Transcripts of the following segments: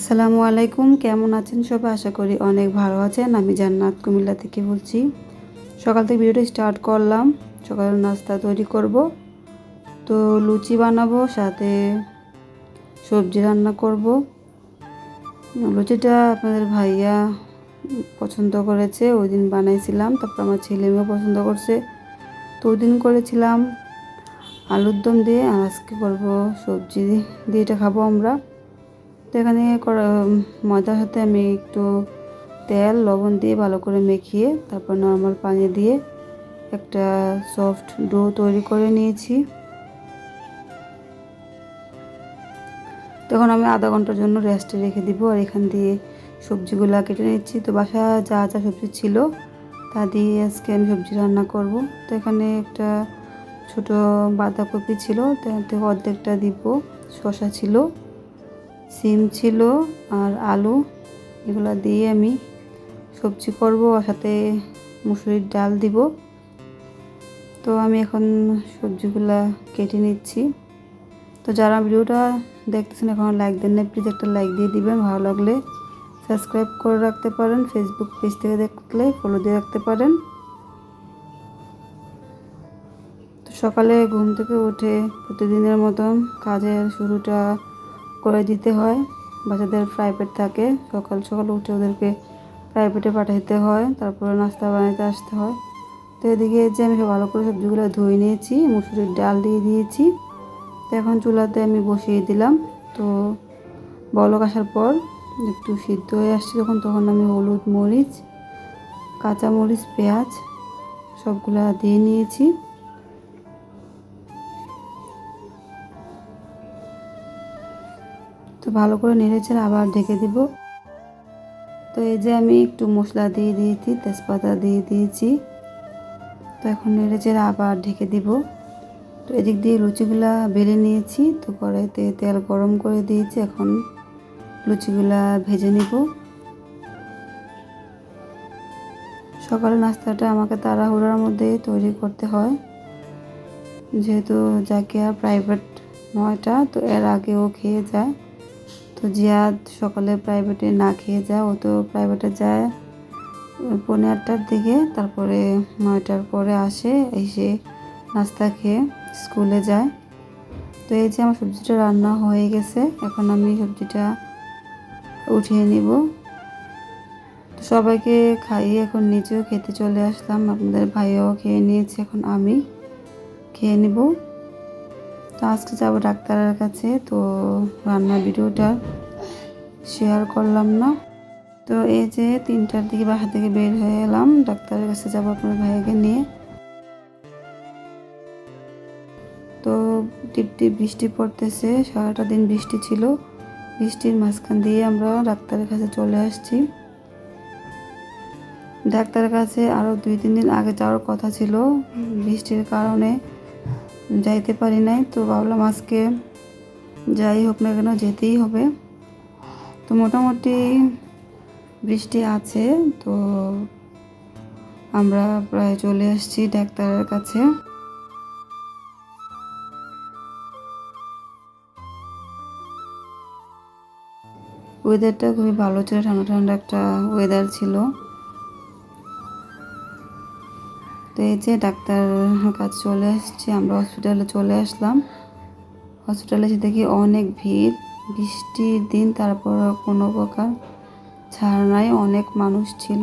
আসসালামু আলাইকুম। কেমন আছেন সবাই? আশা করি অনেক ভালো আছেন। আমি জান্নাত কুমিল্লা থেকে বলছি। সকাল থেকে ভিডিওটা স্টার্ট করলাম। সকালের নাস্তা তৈরি করব। তো লুচি বানাবো, সাথে সবজি রান্না করব। লুচিটা আপনাদের ভাইয়া পছন্দ করেছে, ওই দিন বানাইছিলাম। তারপর আমার ছেলে মেয়েও পছন্দ করছে। তো ওই দিন করেছিলাম। আলুর দম দিয়ে আজকে করব সবজি দিয়ে এটা খাব আমরা। তো এখানে ময়দার সাথে আমি একটু তেল, লবণ দিয়ে ভালো করে মেখিয়ে, তারপর নর্মাল পানি দিয়ে একটা সফট ডো তৈরি করে নিয়েছি। তখন আমি আধা ঘণ্টার জন্য রেস্টে রেখে দিব আর এখান দিয়ে সবজিগুলো কেটে নিচ্ছি। তো বাসা যা যা সবজি ছিল তা দিয়ে আজকে আমি সবজি রান্না করব। তো এখানে একটা ছোট বাঁধাকপি ছিল থেকে অর্ধেকটা দিব শশা ছিল। সিম ছিল আর আলু, এগুলো দিয়ে আমি সবজি করব আর সাথে মুসুরির ডাল দিব। তো আমি এখন সবজিগুলা কেটে নিচ্ছি। তো যারা ভিডিওটা দেখতেছেন এখন লাইক দেন না প্লিজ একটা লাইক দিয়ে দিবেন। ভালো লাগলে সাবস্ক্রাইব করে রাখতে পারেন। ফেসবুক পেজ থেকে দেখলে ফলো দিয়ে রাখতে পারেন। তো সকালে ঘুম থেকে উঠে প্রতিদিনের মতন কাজের শুরুটা করে দিতে হয়। বাচ্চাদের প্রাইভেট থাকে, সকাল সকাল উঠে ওদেরকে প্রাইভেটে পাঠাইতে হয়, তারপরে নাস্তা বানাইতে আসতে হয়। তো এদিকে যে আমি ভালো করে সবজিগুলো ধুয়ে নিয়েছি, মুসুরির ডাল দিয়ে দিয়েছি। তো এখন চুলাতে আমি বসিয়ে দিলাম। তো বলক আসার পর একটু সিদ্ধ হয়ে আসছে যখন, তখন আমি হলুদ মরিচ কাঁচা মরিচ পেঁয়াজ সবগুলা দিয়ে নিয়েছি। ভালো করে নেড়েছে আবার ঢেকে দিব। তো এই যে আমি একটু মশলা দিয়ে দিয়েছি, তেজপাতা দিয়ে দিয়েছি। তো এখন নেড়েছে আবার ঢেকে দিব। তো এদিক দিয়ে লুচিগুলা বেলে নিয়েছি, তো কড়াইতে তেল গরম করে দিয়েছি। এখন লুচিগুলা ভেজে নিব। সকালে নাস্তাটা আমাকে তাড়াহুড়ার মধ্যে তৈরি করতে হয়। যেহেতু যাকে আর প্রাইভেট নয়টা, তো এর আগে ও খেয়ে যায়। তো জিয়াদ সকালে প্রাইভেটে না খেয়ে যায়, ও তো প্রাইভেটে যায় পৌনে আটটার দিকে, তারপরে নয়টার পরে আসে, এসে নাস্তা খেয়ে স্কুলে যায়। তো এই যে আমার সবজিটা রান্না হয়ে গেছে, এখন আমি সবজিটা উঠিয়ে নিব। তো সবাইকে খাইয়ে এখন নিজেও খেতে চলে আসলাম, আপনাদের ভাইও খেয়ে নিয়েছে, এখন আমি খেয়ে নেব। তো আজকে যাব ডাক্তারের কাছে, তো রান্নার ভিডিওটা শেয়ার করলাম না। তো এই যে তিনটার দিকে বাসা থেকে বের হয়ে এলাম, ডাক্তারের কাছে যাব আপনার ভাইকে নিয়ে। তো টিপ টিপ বৃষ্টি পড়তেছে, সারাটা দিন বৃষ্টি ছিল। বৃষ্টির মাঝখান দিয়ে আমরা ডাক্তারের কাছে চলে আসছি। ডাক্তারের কাছে আরও দুই তিন দিন আগে যাওয়ার কথা ছিল। বৃষ্টির কারণে যাইতে পারি নাই, তো ভাবলাম আজকে যাই হোক না কেন যেতেই হবে। তো মোটামুটি বৃষ্টি আছে, তো আমরা প্রায় চলে আসছি ডাক্তারের কাছে। ওয়েদারটা খুবই ভালো ছিল, ঠান্ডা ঠান্ডা একটা ওয়েদার ছিল। তো এই যে ডাক্তার কাজ চলে আসছি আমরা হসপিটালে চলে আসলাম। হসপিটালে এসে দেখি অনেক ভিড়, বৃষ্টির দিন তারপর কোনো প্রকার ছাড় নাই, অনেক মানুষ ছিল।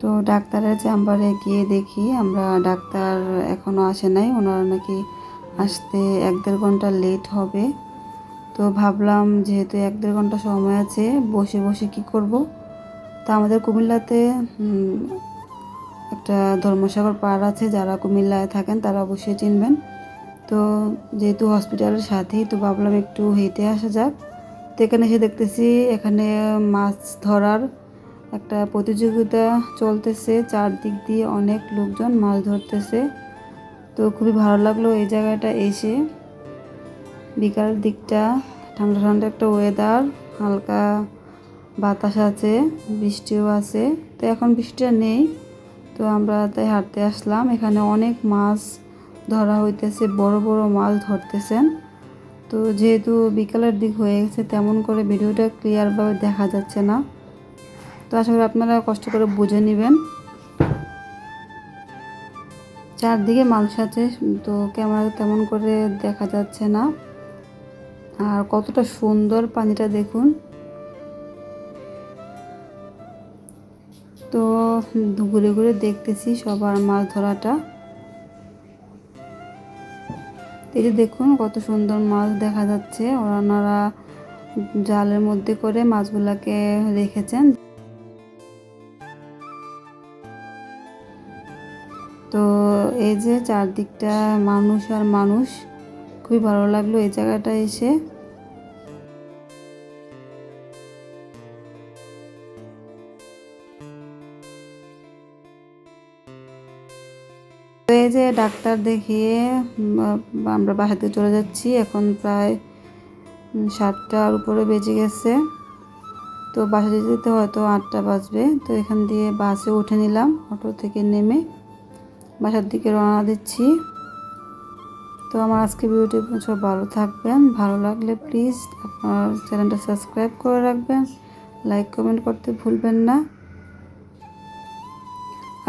তো ডাক্তারের চেম্বারে গিয়ে দেখি আমরা ডাক্তার এখনও আসে নাই, ওনারা নাকি আসতে এক দেড় ঘণ্টা লেট হবে। তো ভাবলাম যেহেতু এক দেড় ঘণ্টা সময় আছে, বসে বসে কি করব? তা আমাদের কুমিল্লাতে একটা ধর্মসাগর পাড় আছে, যারা কুমিল্লায় থাকেন তারা অবশ্যই চিনবেন। তো যেহেতু হসপিটালের সাথেই, তো ভাবলাম একটু হেঁটে আসা যাক। তো এখানে এসে দেখতেছি, এখানে মাছ ধরার একটা প্রতিযোগিতা চলতেছে। চারদিক দিয়ে অনেক লোকজন মাছ ধরতেছে। তো খুবই ভালো লাগল এই জায়গাটা এসে। বিকাল দিকটা, ঠান্ডা ঠান্ডা একটা ওয়েদার হালকা বাতাস আছে, বৃষ্টিও আছে। তো এখন বৃষ্টিটা নেই, তো আমরা তাই হাঁটতে আসলাম। এখানে অনেক মাছ ধরা হইতেছে, বড় বড় মাছ ধরতেছেন। তো যেহেতু বিকালের দিক হয়ে গেছে, তেমন করে ভিডিওটা ক্লিয়ারভাবে দেখা যাচ্ছে না। তো আশা করি আপনারা কষ্ট করে বুঝে নেবেন। চারদিকে মানুষ আছে, তো ক্যামেরা তেমন করে দেখা যাচ্ছে না। আর কতটা সুন্দর পানিটা দেখুন। তো ঘুরে ঘুরে দেখতেছি সবার মাছ ধরাটা। এই যে দেখুন কত সুন্দর মাছ দেখা যাচ্ছে। ওনারা জালের মধ্যে করে মাছগুলাকে রেখেছেন। তো এই যে চারদিকটা মানুষ আর মানুষ, খুবই ভালো লাগল এই জায়গাটা এসে। তো এই যে ডাক্তার দেখিয়ে আমরা বাসাতে চলে যাচ্ছি। এখন প্রায় সাতটার উপরে বেজে গেছে। তো বাসাতে যেতে হয়তো আটটা বাজবে। তো এখান দিয়ে বাসে উঠে নিলাম, অটো থেকে নেমে বাসার দিকে রওনা দিচ্ছি। তো আমার আজকে ভিডিওটি সব ভালো থাকবেন। ভালো লাগলে প্লিজ আপনার চ্যানেলটা সাবস্ক্রাইব করে রাখবেন। লাইক কমেন্ট করতে ভুলবেন না।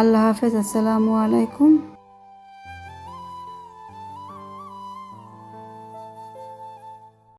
আল্লাহ হাফেজ। আসসালামু আলাইকুম।